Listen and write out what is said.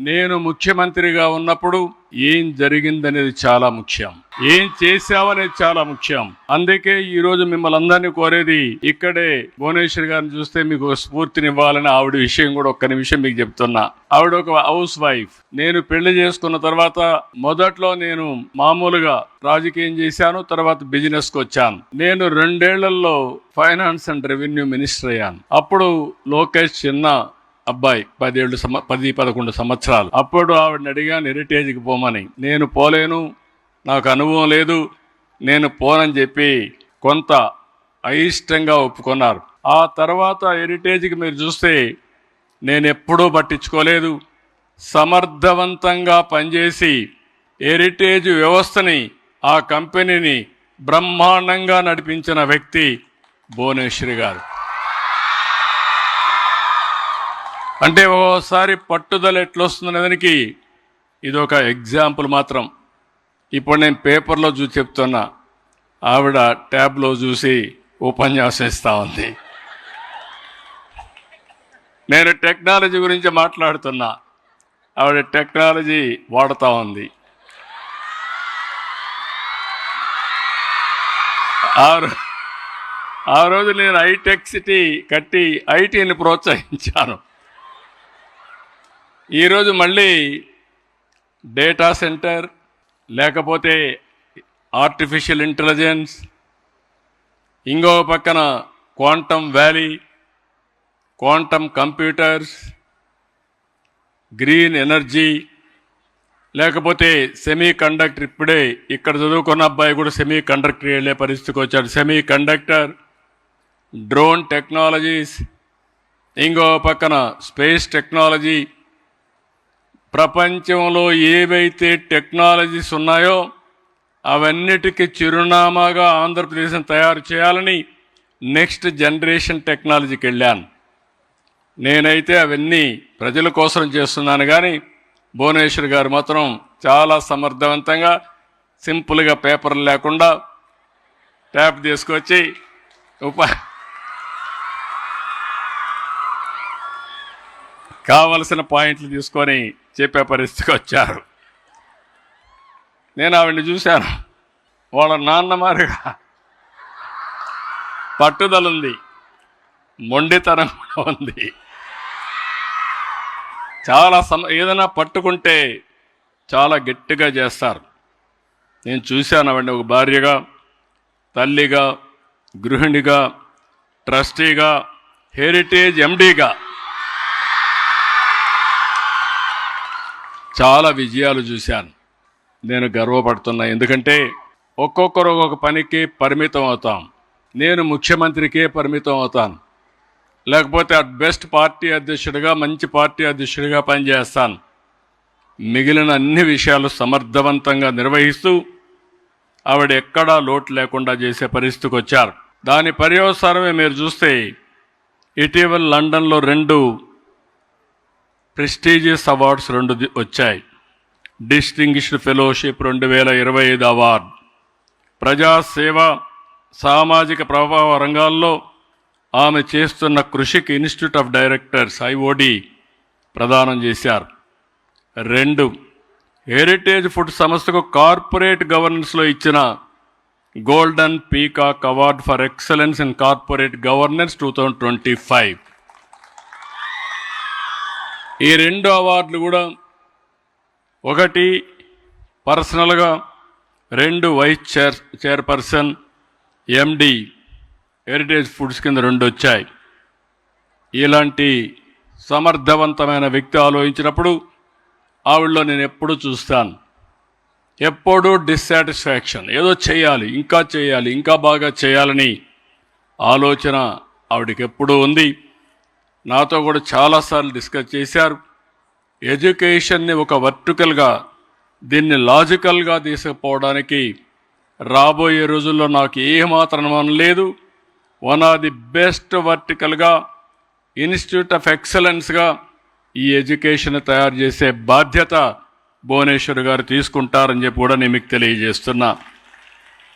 నేను ముఖ్యమంత్రిగా ఉన్నప్పుడు ఏం జరిగిందనేది చాలా ముఖ్యం. ఏం చేశావనేది చాలా ముఖ్యం. అందుకే ఈ రోజు మిమ్మల్ని అందరినీ కోరేది ఇక్కడే భువనేశ్వర్ గారిని చూస్తే మీకు స్ఫూర్తినివ్వాలని ఆవిడ విషయం కూడా ఒక్క నిమిషం మీకు చెప్తున్నా. ఆవిడ ఒక హౌస్ వైఫ్. నేను పెళ్ళి చేసుకున్న తర్వాత మొదట్లో నేను మామూలుగా రాజకీయం చేశాను తర్వాత బిజినెస్కు వచ్చాను. నేను రెండేళ్ళలో ఫైనాన్స్ అండ్ రెవెన్యూ మినిస్టర్ అయ్యాను. అప్పుడు లోకేష్ చిన్న అబ్బాయి పదేళ్ళు సమ పది పదకొండు సంవత్సరాలు. అప్పుడు ఆవిడని అడిగాను హెరిటేజ్కి పోమని. నేను పోలేను నాకు అనుభవం లేదు నేను పోనని చెప్పి కొంత అయిష్టంగా ఒప్పుకున్నారు. ఆ తర్వాత హెరిటేజ్కి మీరు చూస్తే నేను ఎప్పుడూ పట్టించుకోలేదు. సమర్థవంతంగా పనిచేసి హెరిటేజ్ వ్యవస్థని ఆ కంపెనీని బ్రహ్మాండంగా నడిపించిన వ్యక్తి భువనేశ్వరి గారు. అంటే ఓసారి పట్టుదల ఎట్లొస్తుంది దానికి ఇది ఒక ఎగ్జాంపుల్ మాత్రం. ఇప్పుడు నేను పేపర్లో చూసి చెప్తున్నా. ఆవిడ ట్యాబ్లో చూసి ఉపన్యాసం ఇస్తూ ఉంది. నేను టెక్నాలజీ గురించి మాట్లాడుతున్నా. ఆవిడ టెక్నాలజీ వాడుతూ ఉంది. ఆ రో- ఆ రోజు నేను ఐటెక్ సిటీ కట్టి ఐటీని ప్రోత్సహించాను. ఈరోజు మళ్ళీ డేటా సెంటర్ లేకపోతే ఆర్టిఫిషియల్ ఇంటెలిజెన్స్ ఇంకో పక్కన quantum valley quantum computers green energy లేకపోతే సెమీ కండక్టర్ ఇప్పుడే ఇక్కడ చదువుకున్న అబ్బాయి కూడా సెమీ కండక్టర్ వెళ్ళే పరిస్థితికి వచ్చాడు. సెమీ కండక్టర్ డ్రోన్ టెక్నాలజీస్ ఇంకో పక్కన స్పేస్ టెక్నాలజీ ప్రపంచంలో ఏవైతే టెక్నాలజీస్ ఉన్నాయో అవన్నిటికీ చిరునామాగా ఆంధ్రప్రదేశ్ని తయారు చేయాలని నెక్స్ట్ జనరేషన్ టెక్నాలజీకి వెళ్ళాను. నేనైతే అవన్నీ ప్రజల కోసం చేస్తున్నాను కానీ భువనేశ్వర్ గారు మాత్రం చాలా సమర్థవంతంగా సింపుల్గా పేపర్లు లేకుండా ట్యాప్ తీసుకొచ్చి ఉప కావలసిన పాయింట్లు తీసుకొని చెప్పే పరిస్థితికి వచ్చారు. నేను ఆవిడ్ని చూశాను. వాళ్ళ నాన్న మారిగా పట్టుదల ఉంది. మొండితనం కూడా ఉంది. చాలా సమ ఏదైనా పట్టుకుంటే చాలా గట్టిగా చేస్తారు. నేను చూశాను ఆవిడని ఒక భార్యగా తల్లిగా గృహిణిగా ట్రస్టీగా హెరిటేజ్ ఎండీగా. చాలా విజయాలు చూశాను. నేను గర్వపడుతున్నా. ఎందుకంటే ఒక్కొక్కరు ఒక్కొక్క పనికి పరిమితం అవుతాం. నేను ముఖ్యమంత్రికే పరిమితం అవుతాను. లేకపోతే అట్ బెస్ట్ పార్టీ అధ్యక్షుడిగా మంచి పార్టీ అధ్యక్షుడిగా పనిచేస్తాను. మిగిలిన అన్ని విషయాలు సమర్థవంతంగా నిర్వహిస్తూ ఆవిడ ఎక్కడా లోటు లేకుండా చేసే పరిస్థితికి వచ్చారు. దాని పర్యవసానమే మీరు చూస్తే ఇటీవల లండన్లో రెండు ప్రెస్టీజియస్ అవార్డ్స్ రెండు వచ్చాయి. డిస్టింగ్విష్డ్ ఫెలోషిప్ రెండు వేల ఇరవై ఐదు అవార్డ్. ప్రజాసేవ సామాజిక ప్రభావ రంగాల్లో ఆమె చేస్తున్న కృషికి ఇన్స్టిట్యూట్ ఆఫ్ డైరెక్టర్స్ ఐఓడి ప్రదానం చేశారు. రెండు హెరిటేజ్ ఫుడ్ సంస్థకు కార్పొరేట్ గవర్నెన్స్లో ఇచ్చిన Golden Peacock Award for Excellence in Corporate Governance two thousand twenty five. ఈ రెండు అవార్డులు కూడా ఒకటి పర్సనల్గా రెండు vice chair chairperson MD Heritage Foods కింద రెండు వచ్చాయి. ఇలాంటి సమర్థవంతమైన వ్యక్తి ఆలోచించినప్పుడు ఆవిడలో నేను ఎప్పుడూ చూస్తాను. ఎప్పుడూ డిస్సాటిస్ఫాక్షన్ ఏదో చేయాలి ఇంకా చేయాలి ఇంకా బాగా చేయాలని ఆలోచన ఆవిడకి ఎప్పుడూ ఉంది. నాతో కూడా చాలాసార్లు డిస్కస్ చేశారు. ఎడ్యుకేషన్ని ఒక వర్టికల్గా దీన్ని లాజికల్గా తీసుకుపోవడానికి రాబోయే రోజుల్లో నాకు ఏమాత్రం అనుమానం లేదు. వన్ ఆఫ్ ది బెస్ట్ వర్టికల్గా ఇన్స్టిట్యూట్ ఆఫ్ ఎక్సలెన్స్గా ఈ ఎడ్యుకేషన్ తయారు చేసే బాధ్యత భువనేశ్వర్ గారు తీసుకుంటారని చెప్పి కూడా నేను మీకు తెలియజేస్తున్నా.